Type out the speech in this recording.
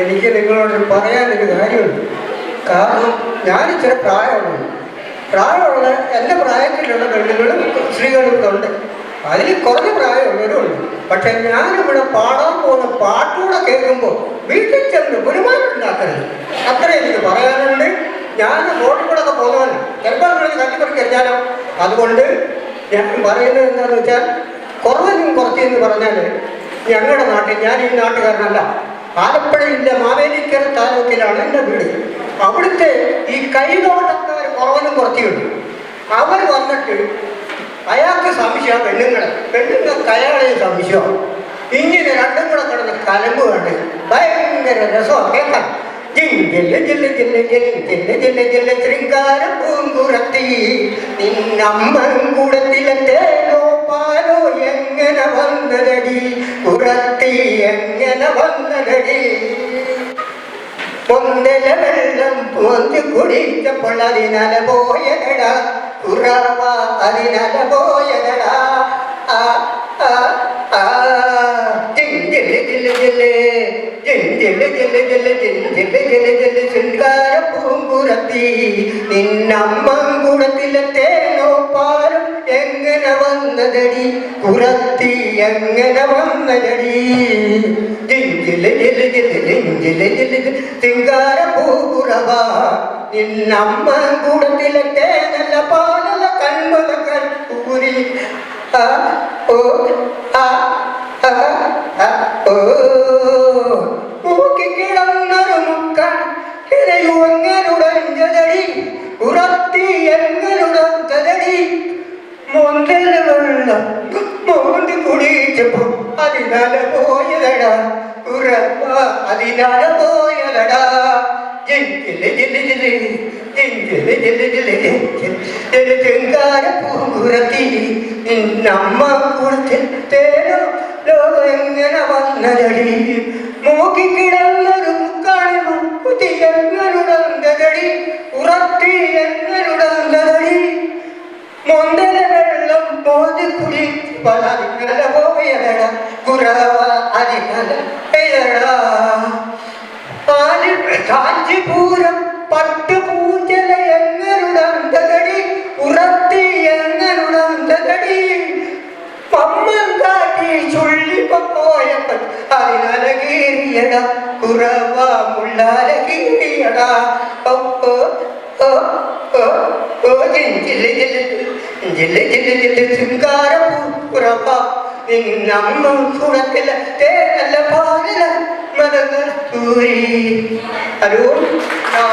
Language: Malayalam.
എനിക്ക് നിങ്ങളോട് പറയാനൊരു കാര്യമുണ്ട്. കാരണം ഞാൻ ഇച്ചിരി പ്രായമുള്ളൂ. പ്രായമുള്ള എന്റെ പ്രായത്തിലുള്ള പെണ്ണുങ്ങളും സ്ത്രീകളും ഉണ്ട്. അതിൽ കുറഞ്ഞ പ്രായമുള്ളവരുണ്ട് പക്ഷെ ഞാനിവിടെ പാടാൻ പോകുന്ന പാട്ടുകൂടെ കേൾക്കുമ്പോൾ വീട്ടിൽ ചെന്ന് വരുമാനം ഉണ്ടാക്കരുത്. അത്ര എനിക്ക് പറയാനുണ്ട്. ഞാൻ റോഡിൽ കൂടെ ഒക്കെ പോകുന്നവന്. ചിലപ്പോൾ കട്ടിപ്പറിക്ക് എറിഞ്ഞാലോ? അതുകൊണ്ട് ഞാൻ പറയുന്നത് എന്താണെന്ന് വെച്ചാൽ കുറഞ്ഞും കുറച്ചെന്ന് പറഞ്ഞാൽ ഞങ്ങളുടെ നാട്ടിൽ ഞാൻ ഈ നാട്ടുകാരനല്ല. ആലപ്പുഴ ജില്ല മാവേലിക്കര താലൂക്കിലാണ് എന്റെ വീട് അവിടുത്തെ ഈ കൈതോട്ടക്കാർ കുറവനും കുറച്ചുണ്ട് അവർ വന്നിട്ട് അയാൾക്ക് സംശയം പെണ്ണുങ്ങളെ പെണ്ണുങ്ങൾക്ക് അയാളെ സംശയം ഇങ്ങനെ രണ്ടും കൂടെ കിടന്ന് കലമ്പ് കണ്ട് ഭയങ്കര രസമാണ് കേൾക്കാൻ ജില്ല ജില്ല നിന്നമ്മൻ കൂടത്തിലെ വന്നതടി കുറത്തി എങ്ങനെ വന്നതടി പൊന്തല വെള്ളം പൊന്തി കുടിച്ചപ്പോൾ അതിനല പോയതടാ കുറവ അതിനല പോയതടാ ആ ആ ആ ജില്ല് ജില്ല് ജില്ല് ജില്ല് ജില്ല് ജില്ല് ജില്ല് ജില്ല് ജില്ല് ശൃംഗാര പൂങ്കുറത്തി നിന്നമ്മൻ കൂടത്തിലെ തേനോ പാലും എങ്ങനെ വന്നതടി? പുറത്തി എങ്ങനെ വന്നതടി? തിങ്കാരപ്പൂക്കുറവാ നിന്നമ്മ കൂടത്തിലെ തേനല്ല പാലുള്ള കൺമകൾ ഊരി. ആ ഓ ആ. വിമല പോയതടാ ഉറപ്പ അതിനാല പോയതടാ ജിങ്കിൽ ജില്ലി ജില്ലി ജിങ്കിൽ ജില്ലി ജില്ലി ഒരു ചെങ്കാര പൂങ്കുറത്തി നിന്നമ്മ കുളത്തിൽ തേനോ. ലോകെങ്ങനെ വന്നതടി? നോക്കിക്കിടന്നൊരു മുക്കാളിലും പുതിയ എങ്ങനുടന്തതടി ഉറത്തി എങ്ങനുടന്തതടി മുന്തര വെള്ളം മോതി കുളി പല പോയതട புறவ காஞ்சிபுரம் பட்டு பூஞ்சல எங்களுடன் தகடி உரத்தி எங்களுடன் தகடி பம்மன் காட்டி சொல்லி போயப்பன் அதனால கீரியடா குறவா முள்ளால கீரியடா அப்போ ജില്ല ജില്ല ജില്ല ജില്ല ശൃംഗാരപൂർവ இன்னமும் சுரத்தில் தேர்தல பாடல மரங்கள் சூரி அதோ